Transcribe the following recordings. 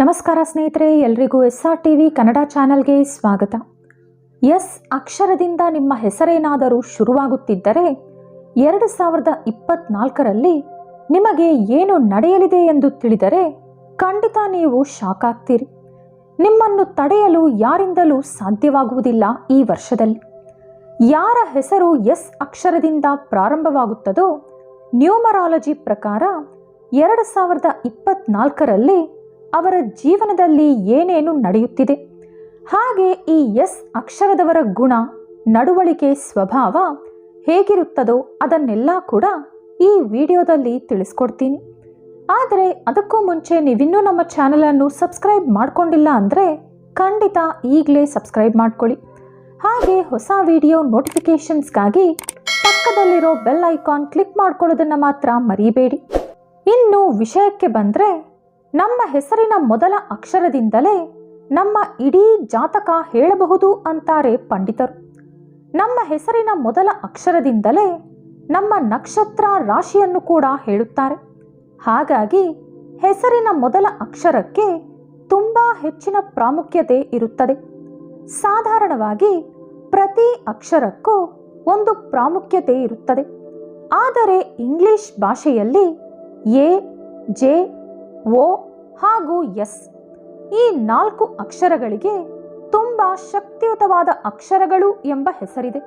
ನಮಸ್ಕಾರ ಸ್ನೇಹಿತರೆ, ಎಲ್ರಿಗೂ S R T V Kannada ಚಾನಲ್ಗೆ ಸ್ವಾಗತ. ಎಸ್ ಅಕ್ಷರದಿಂದ ನಿಮ್ಮ ಹೆಸರೇನಾದರೂ ಶುರುವಾಗುತ್ತಿದ್ದರೆ, ಎರಡು ಸಾವಿರದ ಇಪ್ಪತ್ನಾಲ್ಕರಲ್ಲಿ ನಿಮಗೆ ಏನು ನಡೆಯಲಿದೆ ಎಂದು ತಿಳಿದರೆ ಖಂಡಿತ ನೀವು ಶಾಕ್ ಆಗ್ತೀರಿ. ನಿಮ್ಮನ್ನು ತಡೆಯಲು ಯಾರಿಂದಲೂ ಸಾಧ್ಯವಾಗುವುದಿಲ್ಲ ಈ ವರ್ಷದಲ್ಲಿ. ಯಾರ ಹೆಸರು ಎಸ್ ಅಕ್ಷರದಿಂದ ಪ್ರಾರಂಭವಾಗುತ್ತದೋ, ನ್ಯೂಮರಾಲಜಿ ಪ್ರಕಾರ ಎರಡು ಸಾವಿರದ ಇಪ್ಪತ್ನಾಲ್ಕರಲ್ಲಿ ಅವರ ಜೀವನದಲ್ಲಿ ಏನೇನು ನಡೆಯುತ್ತಿದೆ? ಹಾಗೆ ಈ ಎಸ್ ಅಕ್ಷರದವರ ಗುಣ, ನಡವಳಿಕೆ ಸ್ವಭಾವ ಹೇಗಿರುತ್ತದೋ ಅದನ್ನೆಲ್ಲ ಕೂಡ ಈ ವಿಡಿಯೋದಲ್ಲಿ ತಿಳಿಸ್ಕೊಡ್ತೀನಿ. ಆದರೆ ಅದಕ್ಕೂ ಮುಂಚೆ ನೀವಿನ್ನೂ ನಮ್ಮ ಚಾನಲನ್ನು ಸಬ್ಸ್ಕ್ರೈಬ್ ಮಾಡಿಕೊಂಡಿಲ್ಲ ಅಂದರೆ ಖಂಡಿತ ಈಗಲೇ ಸಬ್ಸ್ಕ್ರೈಬ್ ಮಾಡ್ಕೊಳ್ಳಿ. ಹಾಗೆ ಹೊಸ ವಿಡಿಯೋ ನೋಟಿಫಿಕೇಷನ್ಸ್ಗಾಗಿ ಪಕ್ಕದಲ್ಲಿರೋ ಬೆಲ್ ಐಕಾನ್ ಕ್ಲಿಕ್ ಮಾಡ್ಕೊಳ್ಳೋದನ್ನು ಮಾತ್ರ ಮರಿಬೇಡಿ. ಇನ್ನು ವಿಷಯಕ್ಕೆ ಬಂದರೆ ನಮ್ಮ ಹೆಸರಿನ ಮೊದಲ ಅಕ್ಷರದಿಂದಲೇ ನಮ್ಮ ಇಡೀ ಜಾತಕ ಹೇಳಬಹುದು ಅಂತಾರೆ ಪಂಡಿತರು. ನಮ್ಮ ಹೆಸರಿನ ಮೊದಲ ಅಕ್ಷರದಿಂದಲೇ ನಮ್ಮ ನಕ್ಷತ್ರ ರಾಶಿಯನ್ನು ಕೂಡ ಹೇಳುತ್ತಾರೆ. ಹಾಗಾಗಿ ಹೆಸರಿನ ಮೊದಲ ಅಕ್ಷರಕ್ಕೆ ತುಂಬ ಹೆಚ್ಚಿನ ಪ್ರಾಮುಖ್ಯತೆ ಇರುತ್ತದೆ. ಸಾಧಾರಣವಾಗಿ ಪ್ರತಿ ಅಕ್ಷರಕ್ಕೂ ಒಂದು ಪ್ರಾಮುಖ್ಯತೆ ಇರುತ್ತದೆ. ಆದರೆ ಇಂಗ್ಲಿಷ್ ಭಾಷೆಯಲ್ಲಿ ಎ, ಜೆ ಓ ಹಾಗೂ ಎಸ್. ಈ ನಾಲ್ಕು ಅಕ್ಷರಗಳಿಗೆ ತುಂಬ ಶಕ್ತಿಯುತವಾದ ಅಕ್ಷರಗಳು ಎಂಬ ಹೆಸರಿದೆ.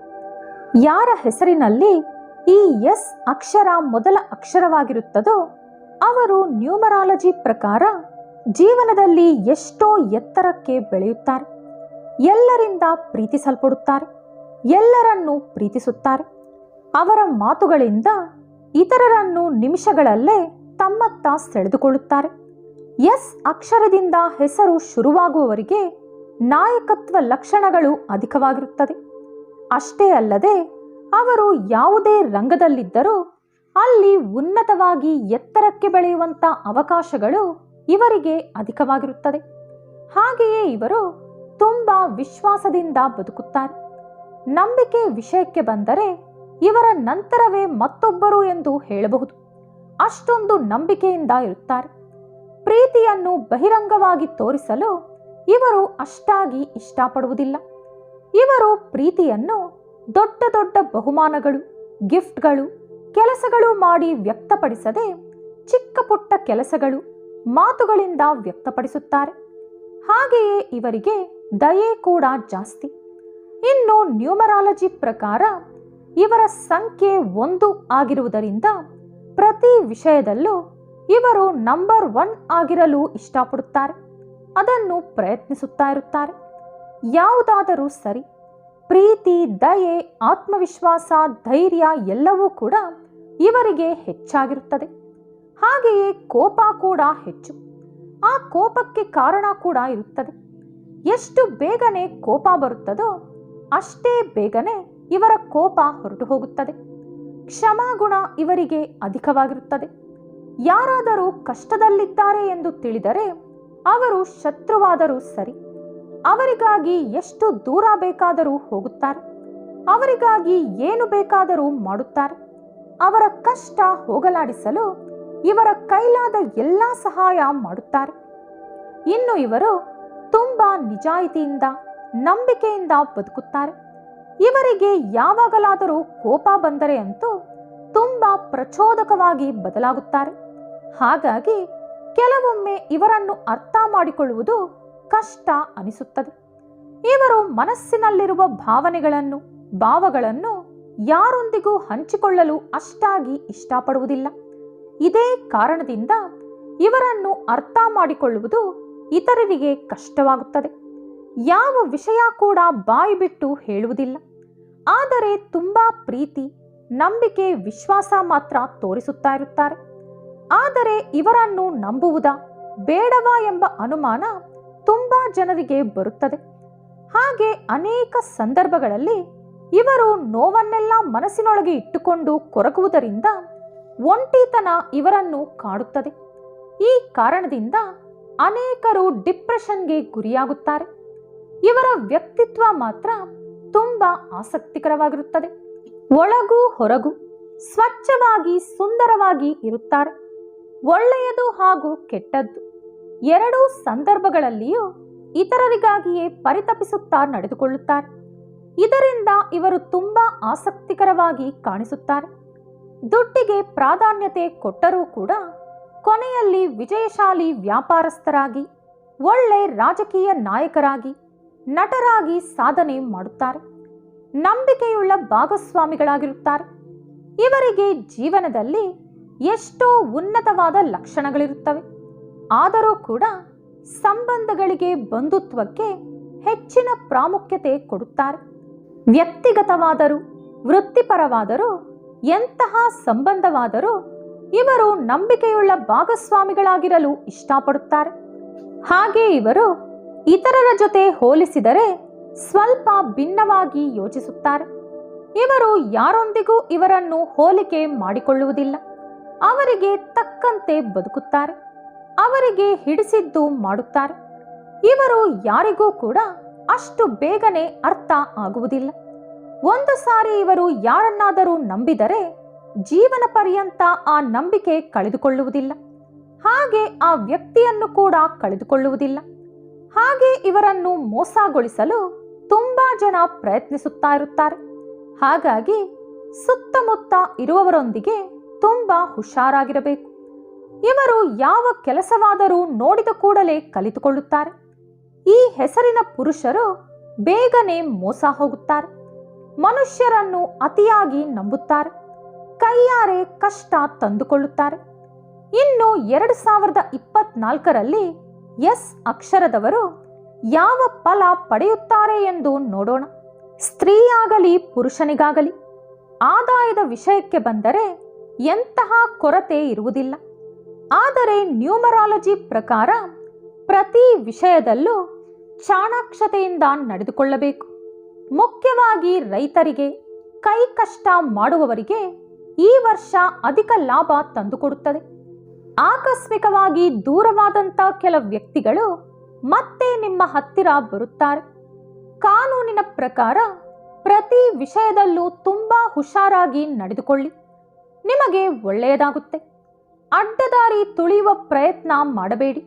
ಯಾರ ಹೆಸರಿನಲ್ಲಿ ಈ ಎಸ್ ಅಕ್ಷರ ಮೊದಲ ಅಕ್ಷರವಾಗಿರುತ್ತದೋ, ಅವರು ನ್ಯೂಮರಾಲಜಿ ಪ್ರಕಾರ ಜೀವನದಲ್ಲಿ ಎಷ್ಟೋ ಎತ್ತರಕ್ಕೆ ಬೆಳೆಯುತ್ತಾರೆ. ಎಲ್ಲರಿಂದ ಪ್ರೀತಿಸಲ್ಪಡುತ್ತಾರೆ. ಎಲ್ಲರನ್ನೂ ಪ್ರೀತಿಸುತ್ತಾರೆ. ಅವರ ಮಾತುಗಳಿಂದ ಇತರರನ್ನು ನಿಮಿಷಗಳಲ್ಲೇ ತಮ್ಮತ್ತ ಸೆಳೆದುಕೊಳ್ಳುತ್ತಾರೆ. ಎಸ್ ಅಕ್ಷರದಿಂದ ಹೆಸರು ಶುರುವಾಗುವವರಿಗೆ ನಾಯಕತ್ವ ಲಕ್ಷಣಗಳು ಅಧಿಕವಾಗಿರುತ್ತದೆ. ಅಷ್ಟೇ ಅಲ್ಲದೆ, ಅವರು ಯಾವುದೇ ರಂಗದಲ್ಲಿದ್ದರೂ ಅಲ್ಲಿ ಉನ್ನತವಾಗಿ ಎತ್ತರಕ್ಕೆ ಬೆಳೆಯುವಂಥ ಅವಕಾಶಗಳು ಇವರಿಗೆ ಅಧಿಕವಾಗಿರುತ್ತದೆ. ಹಾಗೆಯೇ ಇವರು ತುಂಬ ವಿಶ್ವಾಸದಿಂದ ಬದುಕುತ್ತಾರೆ. ನಂಬಿಕೆ ವಿಷಯಕ್ಕೆ ಬಂದರೆ ಇವರ ನಂತರವೇ ಮತ್ತೊಬ್ಬರು ಎಂದು ಹೇಳಬಹುದು. ಅಷ್ಟೊಂದು ನಂಬಿಕೆಯಿಂದ ಇರುತ್ತಾರೆ. ಪ್ರೀತಿಯನ್ನು ಬಹಿರಂಗವಾಗಿ ತೋರಿಸಲು ಇವರು ಅಷ್ಟಾಗಿ ಇಷ್ಟಪಡುವುದಿಲ್ಲ. ಇವರು ಪ್ರೀತಿಯನ್ನು ದೊಡ್ಡ ದೊಡ್ಡ ಬಹುಮಾನಗಳು, ಗಿಫ್ಟ್ಗಳು, ಕೆಲಸಗಳು ಮಾಡಿ ವ್ಯಕ್ತಪಡಿಸದೆ ಚಿಕ್ಕ ಪುಟ್ಟ ಕೆಲಸಗಳು ಮಾತುಗಳಿಂದ ವ್ಯಕ್ತಪಡಿಸುತ್ತಾರೆ. ಹಾಗೆಯೇ ಇವರಿಗೆ ದಯೆ ಕೂಡ ಜಾಸ್ತಿ. ಇನ್ನು ನ್ಯೂಮರಾಲಜಿ ಪ್ರಕಾರ ಇವರ ಸಂಖ್ಯೆ ಒಂದು ಆಗಿರುವುದರಿಂದ ಪ್ರತಿ ವಿಷಯದಲ್ಲೂ ಇವರು ನಂಬರ್ ಒನ್ ಆಗಿರಲು ಇಷ್ಟಪಡುತ್ತಾರೆ. ಅದನ್ನು ಪ್ರಯತ್ನಿಸುತ್ತಾ ಇರುತ್ತಾರೆ. ಯಾವುದಾದರೂ ಸರಿ, ಪ್ರೀತಿ, ದಯೆ, ಆತ್ಮವಿಶ್ವಾಸ, ಧೈರ್ಯ ಎಲ್ಲವೂ ಕೂಡ ಇವರಿಗೆ ಹೆಚ್ಚಾಗಿರುತ್ತದೆ. ಹಾಗೆಯೇ ಕೋಪ ಕೂಡ ಹೆಚ್ಚು. ಆ ಕೋಪಕ್ಕೆ ಕಾರಣ ಕೂಡ ಇರುತ್ತದೆ. ಎಷ್ಟು ಬೇಗನೆ ಕೋಪ ಬರುತ್ತದೋ ಅಷ್ಟೇ ಬೇಗನೆ ಇವರ ಕೋಪ ಹೊರಟು ಹೋಗುತ್ತದೆ. ಕ್ಷಮಾಗುಣ ಇವರಿಗೆ ಅಧಿಕವಾಗಿರುತ್ತದೆ. ಯಾರಾದರೂ ಕಷ್ಟದಲ್ಲಿದ್ದಾರೆ ಎಂದು ತಿಳಿದರೆ ಅವರು ಶತ್ರುವಾದರೂ ಸರಿ. ಅವರಿಗಾಗಿ ಎಷ್ಟು ದೂರ ಬೇಕಾದರೂ ಹೋಗುತ್ತಾರೆ. ಅವರಿಗಾಗಿ ಏನು ಬೇಕಾದರೂ ಮಾಡುತ್ತಾರೆ. ಅವರ ಕಷ್ಟ ಹೋಗಲಾಡಿಸಲು ಇವರ ಕೈಲಾದ ಎಲ್ಲ ಸಹಾಯ ಮಾಡುತ್ತಾರೆ. ಇನ್ನು ಇವರು ತುಂಬ ನಿಜಾಯಿತಿಯಿಂದ ನಂಬಿಕೆಯಿಂದ ಬದುಕುತ್ತಾರೆ. ಇವರಿಗೆ ಯಾವಾಗಲಾದರೂ ಕೋಪ ಬಂದರೆ ಅಂತೂ ತುಂಬ ಪ್ರಚೋದಕವಾಗಿ ಬದಲಾಗುತ್ತಾರೆ. ಹಾಗಾಗಿ ಕೆಲವೊಮ್ಮೆ ಇವರನ್ನು ಅರ್ಥ ಮಾಡಿಕೊಳ್ಳುವುದು ಕಷ್ಟ ಅನಿಸುತ್ತದೆ. ಇವರು ಮನಸ್ಸಿನಲ್ಲಿರುವ ಭಾವನೆಗಳನ್ನು, ಭಾವಗಳನ್ನು ಯಾರೊಂದಿಗೂ ಹಂಚಿಕೊಳ್ಳಲು ಅಷ್ಟಾಗಿ ಇಷ್ಟಪಡುವುದಿಲ್ಲ. ಇದೇ ಕಾರಣದಿಂದ ಇವರನ್ನು ಅರ್ಥ ಮಾಡಿಕೊಳ್ಳುವುದು ಇತರರಿಗೆ ಕಷ್ಟವಾಗುತ್ತದೆ. ಯಾವ ವಿಷಯ ಕೂಡ ಬಾಯಿ ಬಿಟ್ಟು ಹೇಳುವುದಿಲ್ಲ. ಆದರೆ ತುಂಬಾ ಪ್ರೀತಿ, ನಂಬಿಕೆ, ವಿಶ್ವಾಸ ಮಾತ್ರ ತೋರಿಸುತ್ತಾ ಇರುತ್ತಾರೆ. ಆದರೆ ಇವರನ್ನು ನಂಬುವುದಾ ಬೇಡವಾ ಎಂಬ ಅನುಮಾನ ತುಂಬಾ ಜನರಿಗೆ ಬರುತ್ತದೆ. ಹಾಗೆ ಅನೇಕ ಸಂದರ್ಭಗಳಲ್ಲಿ ಇವರು ನೋವನ್ನೆಲ್ಲ ಮನಸ್ಸಿನೊಳಗೆ ಇಟ್ಟುಕೊಂಡು ಕೊರಗುವುದರಿಂದ ಒಂಟಿತನ ಇವರನ್ನು ಕಾಡುತ್ತದೆ. ಈ ಕಾರಣದಿಂದ ಅನೇಕರು ಡಿಪ್ರೆಷನ್ಗೆ ಗುರಿಯಾಗುತ್ತಾರೆ. ಇವರ ವ್ಯಕ್ತಿತ್ವ ಮಾತ್ರ ತುಂಬ ಆಸಕ್ತಿಕರವಾಗಿರುತ್ತದೆ. ಒಳಗೂ ಹೊರಗೂ ಸ್ವಚ್ಛವಾಗಿ ಸುಂದರವಾಗಿ ಇರುತ್ತಾರೆ. ಒಳ್ಳೆಯದು ಹಾಗೂ ಕೆಟ್ಟದ್ದು ಎರಡೂ ಸಂದರ್ಭಗಳಲ್ಲಿಯೂ ಇತರರಿಗಾಗಿಯೇ ಪರಿತಪಿಸುತ್ತಾ ನಡೆದುಕೊಳ್ಳುತ್ತಾರೆ. ಇದರಿಂದ ಇವರು ತುಂಬಾ ಆಸಕ್ತಿಕರವಾಗಿ ಕಾಣಿಸುತ್ತಾರೆ. ದುಡ್ಡಿಗೆ ಪ್ರಾಧಾನ್ಯತೆ ಕೊಟ್ಟರೂ ಕೂಡ ಕೊನೆಯಲ್ಲಿ ವಿಜಯಶಾಲಿ ವ್ಯಾಪಾರಸ್ಥರಾಗಿ, ಒಳ್ಳೆ ರಾಜಕೀಯ ನಾಯಕರಾಗಿ ನಟರಾಗಿ ಸಾಧನೆ ಮಾಡುತ್ತಾರೆ. ನಂಬಿಕೆಯುಳ್ಳ ಭಾಗಸ್ವಾಮಿಗಳಾಗಿರುತ್ತಾರೆ. ಇವರಿಗೆ ಜೀವನದಲ್ಲಿ ಎಷ್ಟೋ ಉನ್ನತವಾದ ಲಕ್ಷಣಗಳಿರುತ್ತವೆ. ಆದರೂ ಕೂಡ ಸಂಬಂಧಗಳಿಗೆ ಬಂಧುತ್ವಕ್ಕೆ ಹೆಚ್ಚಿನ ಪ್ರಾಮುಖ್ಯತೆ ಕೊಡುತ್ತಾರೆ. ವ್ಯಕ್ತಿಗತವಾದರೂ, ವೃತ್ತಿಪರವಾದರೂ, ಎಂತಹ ಸಂಬಂಧವಾದರೂ ಇವರು ನಂಬಿಕೆಯುಳ್ಳ ಭಾಗಸ್ವಾಮಿಗಳಾಗಿರಲು ಇಷ್ಟಪಡುತ್ತಾರೆ. ಹಾಗೆ ಇವರು ಇತರರ ಜೊತೆ ಹೋಲಿಸಿದರೆ ಸ್ವಲ್ಪ ಭಿನ್ನವಾಗಿ ಯೋಚಿಸುತ್ತಾರೆ. ಇವರು ಯಾರೊಂದಿಗೂ ಇವರನ್ನು ಹೋಲಿಕೆ ಮಾಡಿಕೊಳ್ಳುವುದಿಲ್ಲ. ಅವರಿಗೆ ತಕ್ಕಂತೆ ಬದುಕುತ್ತಾರೆ. ಅವರಿಗೆ ಹಿಡಿಸಿದ್ದು ಮಾಡುತ್ತಾರೆ. ಇವರು ಯಾರಿಗೂ ಕೂಡ ಅಷ್ಟು ಬೇಗನೆ ಅರ್ಥ ಆಗುವುದಿಲ್ಲ. ಒಂದು ಸಾರಿ ಇವರು ಯಾರನ್ನಾದರೂ ನಂಬಿದರೆ ಜೀವನ ಪರ್ಯಂತ ಆ ನಂಬಿಕೆ ಕಳೆದುಕೊಳ್ಳುವುದಿಲ್ಲ. ಹಾಗೆ ಆ ವ್ಯಕ್ತಿಯನ್ನು ಕೂಡ ಕಳೆದುಕೊಳ್ಳುವುದಿಲ್ಲ. ಹಾಗೆ ಇವರನ್ನು ಮೋಸಗೊಳಿಸಲು ತುಂಬಾ ಜನ ಪ್ರಯತ್ನಿಸುತ್ತಾ ಇರುತ್ತಾರೆ. ಹಾಗಾಗಿ ಸುತ್ತಮುತ್ತ ಇರುವವರೊಂದಿಗೆ ತುಂಬಾ ಹುಷಾರಾಗಿರಬೇಕು. ಇವರು ಯಾವ ಕೆಲಸವಾದರೂ ನೋಡಿದ ಕೂಡಲೇ ಕಲಿತುಕೊಳ್ಳುತ್ತಾರೆ. ಈ ಹೆಸರಿನ ಪುರುಷರು ಬೇಗನೆ ಮೋಸ ಹೋಗುತ್ತಾರೆ. ಮನುಷ್ಯರನ್ನು ಅತಿಯಾಗಿ ನಂಬುತ್ತಾರೆ. ಕೈಯಾರೆ ಕಷ್ಟ ತಂದುಕೊಳ್ಳುತ್ತಾರೆ. ಇನ್ನು ಎರಡು ಸಾವಿರದ ಇಪ್ಪತ್ನಾಲ್ಕರಲ್ಲಿ ಎಸ್ ಅಕ್ಷರದವರು ಯಾವ ಫಲ ಪಡೆಯುತ್ತಾರೆ ಎಂದು ನೋಡೋಣ. ಸ್ತ್ರೀಯಾಗಲಿ, ಪುರುಷನಿಗಾಗಲಿ, ಆದಾಯದ ವಿಷಯಕ್ಕೆ ಬಂದರೆ ಎಂತಹ ಕೊರತೆ ಇರುವುದಿಲ್ಲ. ಆದರೆ ನ್ಯೂಮರಾಲಜಿ ಪ್ರಕಾರ ಪ್ರತಿ ವಿಷಯದಲ್ಲೂ ಚಾಣಾಕ್ಷತೆಯಿಂದ ನಡೆದುಕೊಳ್ಳಬೇಕು. ಮುಖ್ಯವಾಗಿ ರೈತರಿಗೆ ಕೈ ಕಷ್ಟ ಮಾಡುವವರಿಗೆ ಈ ವರ್ಷ ಅಧಿಕ ಲಾಭ ತಂದುಕೊಡುತ್ತದೆ. ಆಕಸ್ಮಿಕವಾಗಿ ದೂರವಾದಂಥ ಕೆಲ ವ್ಯಕ್ತಿಗಳು ಮತ್ತೆ ನಿಮ್ಮ ಹತ್ತಿರ ಬರುತ್ತಾರೆ. ಕಾನೂನಿನ ಪ್ರಕಾರ ಪ್ರತಿ ವಿಷಯದಲ್ಲೂ ತುಂಬಾ ಹುಷಾರಾಗಿ ನಡೆದುಕೊಳ್ಳಿ. ನಿಮಗೆ ಒಳ್ಳೆಯದಾಗುತ್ತೆ. ಅಡ್ಡದಾರಿ ತುಳಿಯುವ ಪ್ರಯತ್ನ ಮಾಡಬೇಡಿ.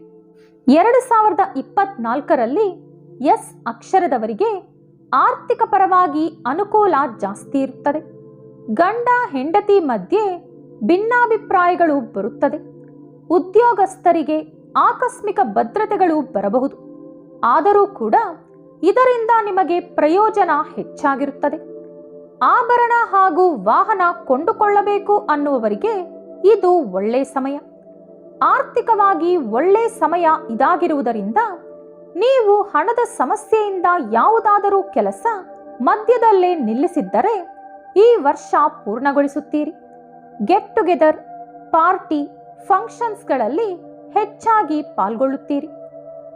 ಎರಡು ಸಾವಿರದ ಇಪ್ಪತ್ನಾಲ್ಕರಲ್ಲಿ ಎಸ್ ಅಕ್ಷರದವರಿಗೆ ಆರ್ಥಿಕ ಪರವಾಗಿ ಅನುಕೂಲ ಜಾಸ್ತಿ ಇರುತ್ತದೆ. ಗಂಡ, ಹೆಂಡತಿ ಮಧ್ಯೆ ಭಿನ್ನಾಭಿಪ್ರಾಯಗಳು ಬರುತ್ತದೆ. ಉದ್ಯೋಗಸ್ಥರಿಗೆ ಆಕಸ್ಮಿಕ ಭದ್ರತೆಗಳು ಬರಬಹುದು. ಆದರೂ ಕೂಡ ಇದರಿಂದ ನಿಮಗೆ ಪ್ರಯೋಜನ ಹೆಚ್ಚಾಗಿರುತ್ತದೆ. ಆಭರಣ ಹಾಗೂ ವಾಹನ ಕೊಂಡುಕೊಳ್ಳಬೇಕು ಅನ್ನುವವರಿಗೆ ಇದು ಒಳ್ಳೆ ಸಮಯ. ಆರ್ಥಿಕವಾಗಿ ಒಳ್ಳೆ ಸಮಯ ಇದಾಗಿರುವುದರಿಂದ ನೀವು ಹಣದ ಸಮಸ್ಯೆಯಿಂದ ಯಾವುದಾದರೂ ಕೆಲಸ ಮಧ್ಯದಲ್ಲೇ ನಿಲ್ಲಿಸಿದ್ದರೆ ಈ ವರ್ಷ ಪೂರ್ಣಗೊಳಿಸುತ್ತೀರಿ. ಗೆಟ್ ಟುಗೆದರ್, ಪಾರ್ಟಿ ಫಂಕ್ಷನ್ಸ್ಗಳಲ್ಲಿ ಹೆಚ್ಚಾಗಿ ಪಾಲ್ಗೊಳ್ಳುತ್ತೀರಿ.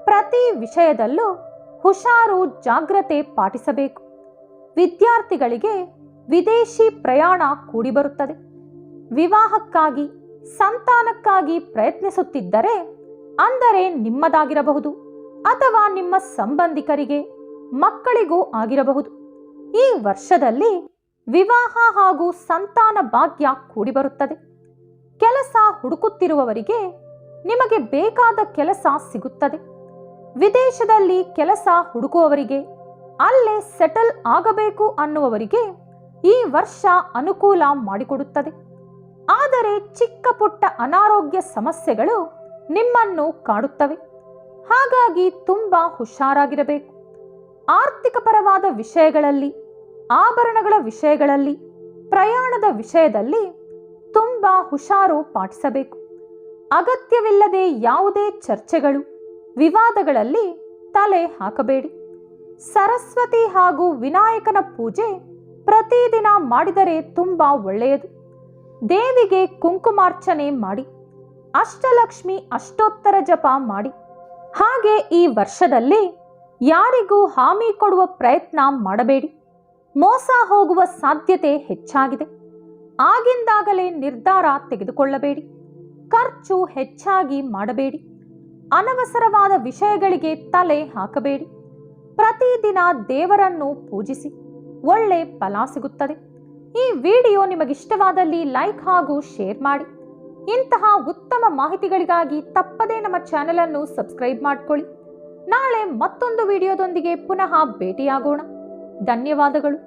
ಪ್ರತಿ ವಿಷಯದಲ್ಲೂ ಹುಷಾರು, ಜಾಗ್ರತೆ ಪಾಟಿಸಬೇಕು. ವಿದ್ಯಾರ್ಥಿಗಳಿಗೆ ವಿದೇಶಿ ಪ್ರಯಾಣ ಕೂಡಿಬರುತ್ತದೆ. ವಿವಾಹಕ್ಕಾಗಿ, ಸಂತಾನಕ್ಕಾಗಿ ಪ್ರಯತ್ನಿಸುತ್ತಿದ್ದರೆ ಅಂದರೆ ನಿಮ್ಮದಾಗಿರಬಹುದು ಅಥವಾ ನಿಮ್ಮ ಸಂಬಂಧಿಕರಿಗೆ, ಮಕ್ಕಳಿಗೂ ಆಗಿರಬಹುದು. ಈ ವರ್ಷದಲ್ಲಿ ವಿವಾಹ ಹಾಗೂ ಸಂತಾನ ಭಾಗ್ಯ ಕೂಡಿಬರುತ್ತದೆ. ಕೆಲಸ ಹುಡುಕುತ್ತಿರುವವರಿಗೆ ನಿಮಗೆ ಬೇಕಾದ ಕೆಲಸ ಸಿಗುತ್ತದೆ. ವಿದೇಶದಲ್ಲಿ ಕೆಲಸ ಹುಡುಕುವವರಿಗೆ ಅಲ್ಲೇ ಸೆಟಲ್ ಆಗಬೇಕು ಅನ್ನುವವರಿಗೆ ಈ ವರ್ಷ ಅನುಕೂಲ ಮಾಡಿಕೊಡುತ್ತದೆ. ಆದರೆ ಚಿಕ್ಕ ಪುಟ್ಟ ಅನಾರೋಗ್ಯ ಸಮಸ್ಯೆಗಳು ನಿಮ್ಮನ್ನು ಕಾಡುತ್ತವೆ. ಹಾಗಾಗಿ ತುಂಬಾ ಹುಷಾರಾಗಿರಬೇಕು. ಆರ್ಥಿಕ ಪರವಾದ ವಿಷಯಗಳಲ್ಲಿ, ಆಭರಣಗಳ ವಿಷಯಗಳಲ್ಲಿ, ಪ್ರಯಾಣದ ವಿಷಯದಲ್ಲಿ ತುಂಬಾ ಹುಷಾರು ಪಾಟಿಸಬೇಕು. ಅಗತ್ಯವಿಲ್ಲದೆ ಯಾವುದೇ ಚರ್ಚೆಗಳು, ವಿವಾದಗಳಲ್ಲಿ ತಲೆ ಹಾಕಬೇಡಿ. ಸರಸ್ವತಿ ಹಾಗೂ ವಿನಾಯಕನ ಪೂಜೆ ಪ್ರತಿದಿನ ಮಾಡಿದರೆ ತುಂಬಾ ಒಳ್ಳೆಯದು. ದೇವಿಗೆ ಕುಂಕುಮಾರ್ಚನೆ ಮಾಡಿ, ಅಷ್ಟಲಕ್ಷ್ಮಿ ಅಷ್ಟೋತ್ತರ ಜಪ ಮಾಡಿ. ಹಾಗೆ ಈ ವರ್ಷದಲ್ಲಿ ಯಾರಿಗೂ ಹಾಮಿ ಕೊಡುವ ಪ್ರಯತ್ನ ಮಾಡಬೇಡಿ. ಮೋಸ ಹೋಗುವ ಸಾಧ್ಯತೆ ಹೆಚ್ಚಾಗಿದೆ. ಆಗಿಂದಾಗಲೇ ನಿರ್ಧಾರ ತೆಗೆದುಕೊಳ್ಳಬೇಡಿ. ಖರ್ಚು ಹೆಚ್ಚಾಗಿ ಮಾಡಬೇಡಿ. ಅನವಸರವಾದ ವಿಷಯಗಳಿಗೆ ತಲೆ ಹಾಕಬೇಡಿ. ಪ್ರತಿದಿನ ದೇವರನ್ನು ಪೂಜಿಸಿ. ಒಳ್ಳೆ ಫಲ ಸಿಗುತ್ತದೆ. ಈ ವಿಡಿಯೋ ನಿಮಗಿಷ್ಟವಾದಲ್ಲಿ ಲೈಕ್ ಹಾಗೂ ಶೇರ್ ಮಾಡಿ. ಇಂತಹ ಉತ್ತಮ ಮಾಹಿತಿಗಳಿಗಾಗಿ ತಪ್ಪದೇ ನಮ್ಮ ಚಾನೆಲ್ ಅನ್ನು ಸಬ್ಸ್ಕ್ರೈಬ್ ಮಾಡಿಕೊಳ್ಳಿ. ನಾಳೆ ಮತ್ತೊಂದು ವಿಡಿಯೋದೊಂದಿಗೆ ಪುನಃ ಭೇಟಿಯಾಗೋಣ. ಧನ್ಯವಾದಗಳು.